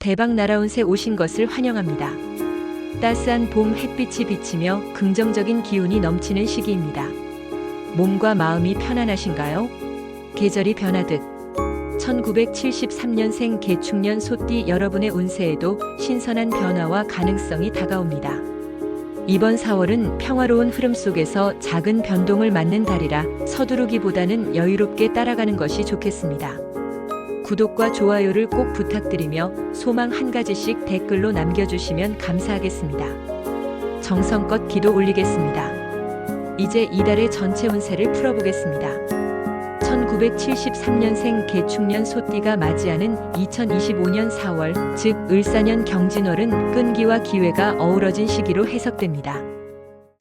대박 날아온 새 오신 것을 환영합니다. 따스한 봄 햇빛이 비치며 긍정적인 기운이 넘치는 시기입니다. 몸과 마음이 편안하신가요? 계절이 변하듯 1973년생 개축년 소띠 여러분의 운세에도 신선한 변화와 가능성이 다가옵니다. 이번 4월은 평화로운 흐름 속에서 작은 변동을 맞는 달이라 서두르기보다는 여유롭게 따라가는 것이 좋겠습니다. 구독과 좋아요를 꼭 부탁드리며 소망 한 가지씩 댓글로 남겨주시면 감사하겠습니다. 정성껏 기도 올리겠습니다. 이제 이달의 전체 운세를 풀어보겠습니다. 1973년생 개축년 소띠가 맞이하는 2025년 4월, 즉 을사년 경진월은 끈기와 기회가 어우러진 시기로 해석됩니다.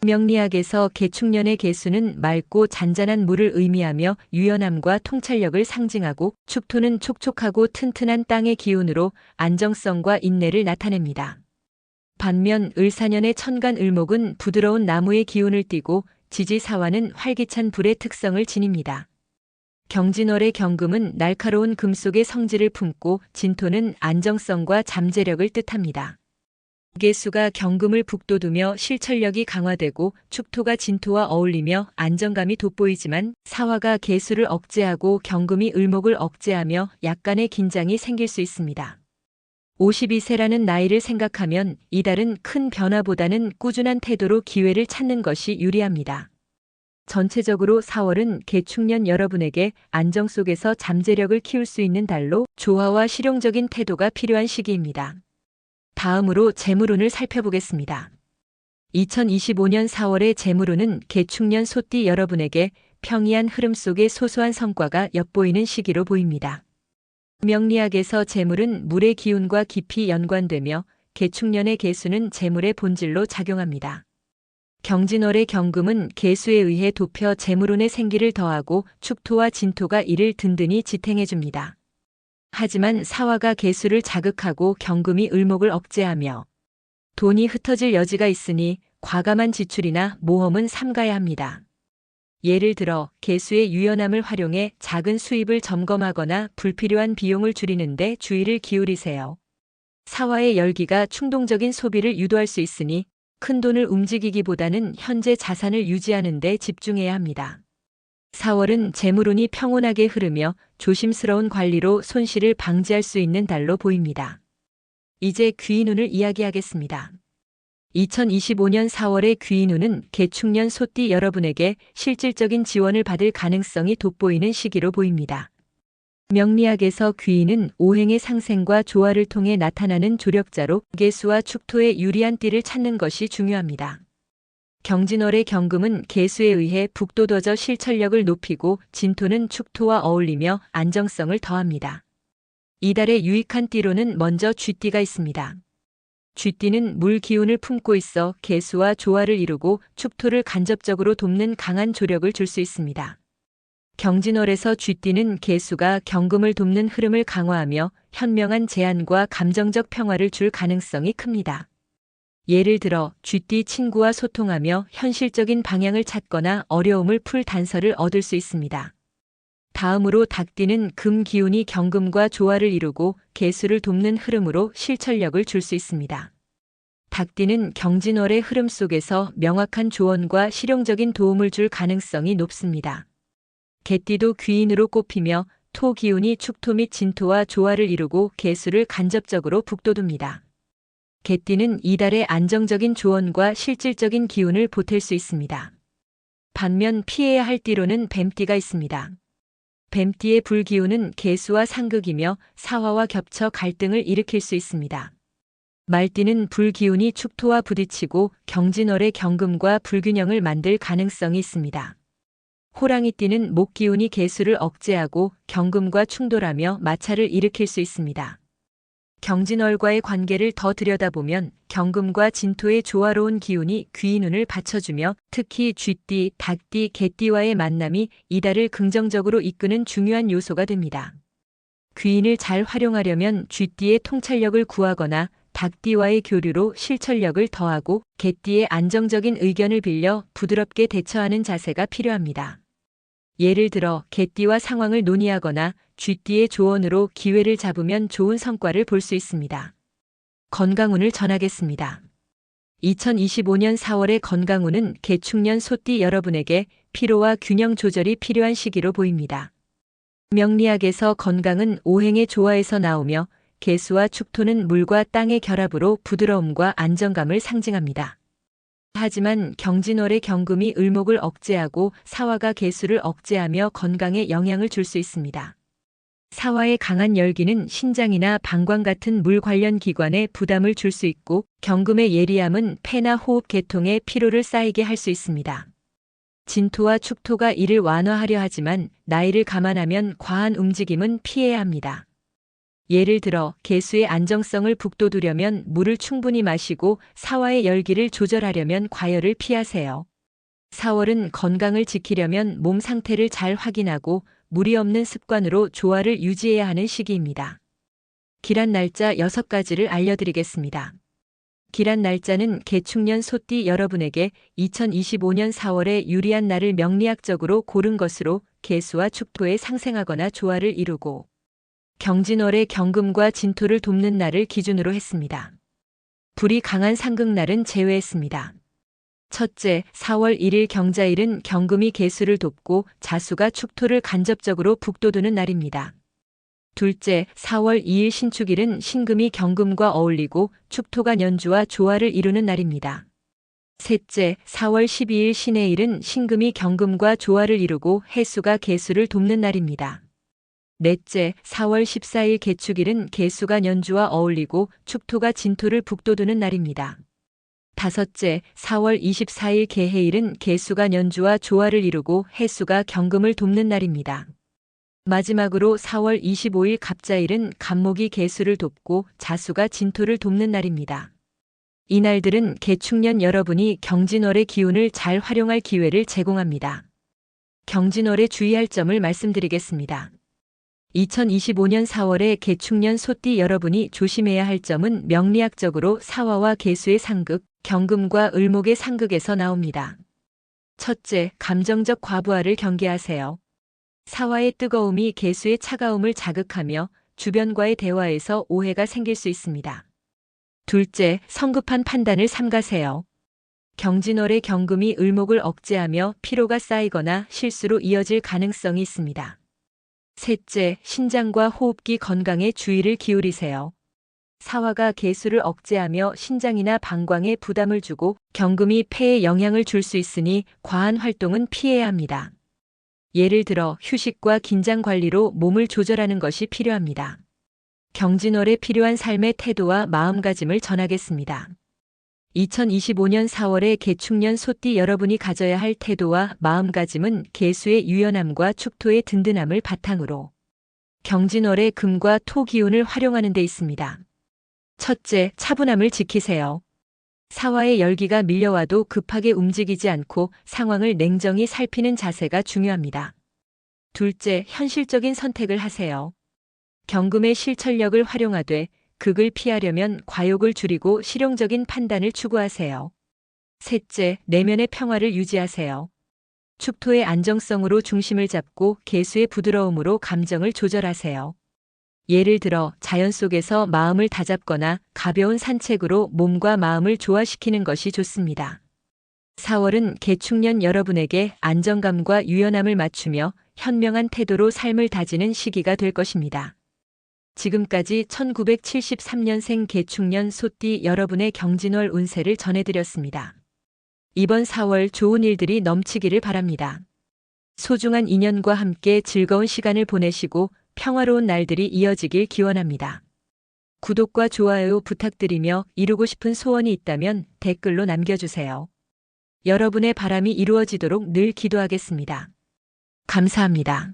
명리학에서 개축년의 개수는 맑고 잔잔한 물을 의미하며 유연함과 통찰력을 상징하고 축토는 촉촉하고 튼튼한 땅의 기운으로 안정성과 인내를 나타냅니다. 반면 을사년의 천간 을목은 부드러운 나무의 기운을 띠고 지지사화는 활기찬 불의 특성을 지닙니다. 경진월의 경금은 날카로운 금속의 성질을 품고 진토는 안정성과 잠재력을 뜻합니다. 개수가 경금을 북돋우며 실천력이 강화되고 축토가 진토와 어울리며 안정감이 돋보이지만 사화가 개수를 억제하고 경금이 을목을 억제하며 약간의 긴장이 생길 수 있습니다. 52세라는 나이를 생각하면 이달은 큰 변화보다는 꾸준한 태도로 기회를 찾는 것이 유리합니다. 전체적으로 4월은 개축년 여러분에게 안정 속에서 잠재력을 키울 수 있는 달로 조화와 실용적인 태도가 필요한 시기입니다. 다음으로 재물운을 살펴보겠습니다. 2025년 4월의 재물운은 개축년 소띠 여러분에게 평이한 흐름 속의 소소한 성과가 엿보이는 시기로 보입니다. 명리학에서 재물은 물의 기운과 깊이 연관되며 개축년의 개수는 재물의 본질로 작용합니다. 경진월의 경금은 개수에 의해 도표 재물운의 생기를 더하고 축토와 진토가 이를 든든히 지탱해줍니다. 하지만 사화가 개수를 자극하고 경금이 을목을 억제하며 돈이 흩어질 여지가 있으니 과감한 지출이나 모험은 삼가야 합니다. 예를 들어 개수의 유연함을 활용해 작은 수입을 점검하거나 불필요한 비용을 줄이는데 주의를 기울이세요. 사화의 열기가 충동적인 소비를 유도할 수 있으니 큰 돈을 움직이기보다는 현재 자산을 유지하는 데 집중해야 합니다. 4월은 재물운이 평온하게 흐르며 조심스러운 관리로 손실을 방지할 수 있는 달로 보입니다. 이제 귀인운을 이야기하겠습니다. 2025년 4월의 귀인운은 개축년 소띠 여러분에게 실질적인 지원을 받을 가능성이 돋보이는 시기로 보입니다. 명리학에서 귀인은 오행의 상생과 조화를 통해 나타나는 조력자로 개수와 축토의 유리한 띠를 찾는 것이 중요합니다. 경진월의 경금은 개수에 의해 북돋워져 실천력을 높이고 진토는 축토와 어울리며 안정성을 더합니다. 이달의 유익한 띠로는 먼저 쥐띠가 있습니다. 쥐띠는 물 기운을 품고 있어 개수와 조화를 이루고 축토를 간접적으로 돕는 강한 조력을 줄 수 있습니다. 경진월에서 쥐띠는 개수가 경금을 돕는 흐름을 강화하며 현명한 제안과 감정적 평화를 줄 가능성이 큽니다. 예를 들어 쥐띠 친구와 소통하며 현실적인 방향을 찾거나 어려움을 풀 단서를 얻을 수 있습니다. 다음으로 닭띠는 금 기운이 경금과 조화를 이루고 개수를 돕는 흐름으로 실천력을 줄 수 있습니다. 닭띠는 경진월의 흐름 속에서 명확한 조언과 실용적인 도움을 줄 가능성이 높습니다. 개띠도 귀인으로 꼽히며 토 기운이 축토 및 진토와 조화를 이루고 개수를 간접적으로 북돋웁니다. 개띠는 이달의 안정적인 조언과 실질적인 기운을 보탤 수 있습니다. 반면 피해야 할 띠로는 뱀띠가 있습니다. 뱀띠의 불기운은 개수와 상극이며 사화와 겹쳐 갈등을 일으킬 수 있습니다. 말띠는 불기운이 축토와 부딪히고 경진월의 경금과 불균형을 만들 가능성이 있습니다. 호랑이띠는 목기운이 개수를 억제하고 경금과 충돌하며 마찰을 일으킬 수 있습니다. 경진월과의 관계를 더 들여다보면 경금과 진토의 조화로운 기운이 귀인 운을 받쳐주며 특히 쥐띠, 닭띠, 개띠와의 만남이 이달을 긍정적으로 이끄는 중요한 요소가 됩니다. 귀인을 잘 활용하려면 쥐띠의 통찰력을 구하거나 닭띠와의 교류로 실천력을 더하고 개띠의 안정적인 의견을 빌려 부드럽게 대처하는 자세가 필요합니다. 예를 들어 개띠와 상황을 논의하거나 쥐띠의 조언으로 기회를 잡으면 좋은 성과를 볼 수 있습니다. 건강운을 전하겠습니다. 2025년 4월의 건강운은 개축년 소띠 여러분에게 피로와 균형 조절이 필요한 시기로 보입니다. 명리학에서 건강은 오행의 조화에서 나오며 개수와 축토는 물과 땅의 결합으로 부드러움과 안정감을 상징합니다. 하지만 경진월의 경금이 을목을 억제하고 사화가 개수를 억제하며 건강에 영향을 줄 수 있습니다. 사화의 강한 열기는 신장이나 방광 같은 물 관련 기관에 부담을 줄 수 있고 경금의 예리함은 폐나 호흡 계통에 피로를 쌓이게 할 수 있습니다. 진토와 축토가 이를 완화하려 하지만 나이를 감안하면 과한 움직임은 피해야 합니다. 예를 들어 개수의 안정성을 북돋우려면 물을 충분히 마시고 사화의 열기를 조절하려면 과열을 피하세요. 4월은 건강을 지키려면 몸 상태를 잘 확인하고 무리 없는 습관으로 조화를 유지해야 하는 시기입니다. 기란 날짜 6가지를 알려드리겠습니다. 기란 날짜는 개축년 소띠 여러분에게 2025년 4월에 유리한 날을 명리학적으로 고른 것으로 개수와 축토에 상생하거나 조화를 이루고 경진월의 경금과 진토를 돕는 날을 기준으로 했습니다. 불이 강한 상극날은 제외했습니다. 첫째, 4월 1일 경자일은 경금이 개수를 돕고 자수가 축토를 간접적으로 북돋우는 날입니다. 둘째, 4월 2일 신축일은 신금이 경금과 어울리고 축토가 년주와 조화를 이루는 날입니다. 셋째, 4월 12일 신해일은 신금이 경금과 조화를 이루고 해수가 개수를 돕는 날입니다. 넷째, 4월 14일 개축일은 개수가 년주와 어울리고 축토가 진토를 북돋우는 날입니다. 다섯째, 4월 24일 개해일은 개수가 년주와 조화를 이루고 해수가 경금을 돕는 날입니다. 마지막으로 4월 25일 갑자일은 간목이 개수를 돕고 자수가 진토를 돕는 날입니다. 이 날들은 개축년 여러분이 경진월의 기운을 잘 활용할 기회를 제공합니다. 경진월에 주의할 점을 말씀드리겠습니다. 2025년 4월에 개축년 소띠 여러분이 조심해야 할 점은 명리학적으로 사화와 개수의 상극, 경금과 을목의 상극에서 나옵니다. 첫째, 감정적 과부하를 경계하세요. 사화의 뜨거움이 개수의 차가움을 자극하며 주변과의 대화에서 오해가 생길 수 있습니다. 둘째, 성급한 판단을 삼가세요. 경진월의 경금이 을목을 억제하며 피로가 쌓이거나 실수로 이어질 가능성이 있습니다. 셋째, 신장과 호흡기 건강에 주의를 기울이세요. 사화가 개수를 억제하며 신장이나 방광에 부담을 주고 경금이 폐에 영향을 줄 수 있으니 과한 활동은 피해야 합니다. 예를 들어 휴식과 긴장 관리로 몸을 조절하는 것이 필요합니다. 경진월에 필요한 삶의 태도와 마음가짐을 전하겠습니다. 2025년 4월에 개축년 소띠 여러분이 가져야 할 태도와 마음가짐은 개수의 유연함과 축토의 든든함을 바탕으로 경진월의 금과 토 기운을 활용하는 데 있습니다. 첫째, 차분함을 지키세요. 사화의 열기가 밀려와도 급하게 움직이지 않고 상황을 냉정히 살피는 자세가 중요합니다. 둘째, 현실적인 선택을 하세요. 경금의 실천력을 활용하되 극을 피하려면 과욕을 줄이고 실용적인 판단을 추구하세요. 셋째, 내면의 평화를 유지하세요. 축토의 안정성으로 중심을 잡고 개수의 부드러움으로 감정을 조절하세요. 예를 들어 자연 속에서 마음을 다잡거나 가벼운 산책으로 몸과 마음을 조화시키는 것이 좋습니다. 4월은 개축년 여러분에게 안정감과 유연함을 맞추며 현명한 태도로 삶을 다지는 시기가 될 것입니다. 지금까지 1973년생 개축년 소띠 여러분의 경진월 운세를 전해드렸습니다. 이번 4월 좋은 일들이 넘치기를 바랍니다. 소중한 인연과 함께 즐거운 시간을 보내시고 평화로운 날들이 이어지길 기원합니다. 구독과 좋아요 부탁드리며 이루고 싶은 소원이 있다면 댓글로 남겨주세요. 여러분의 바람이 이루어지도록 늘 기도하겠습니다. 감사합니다.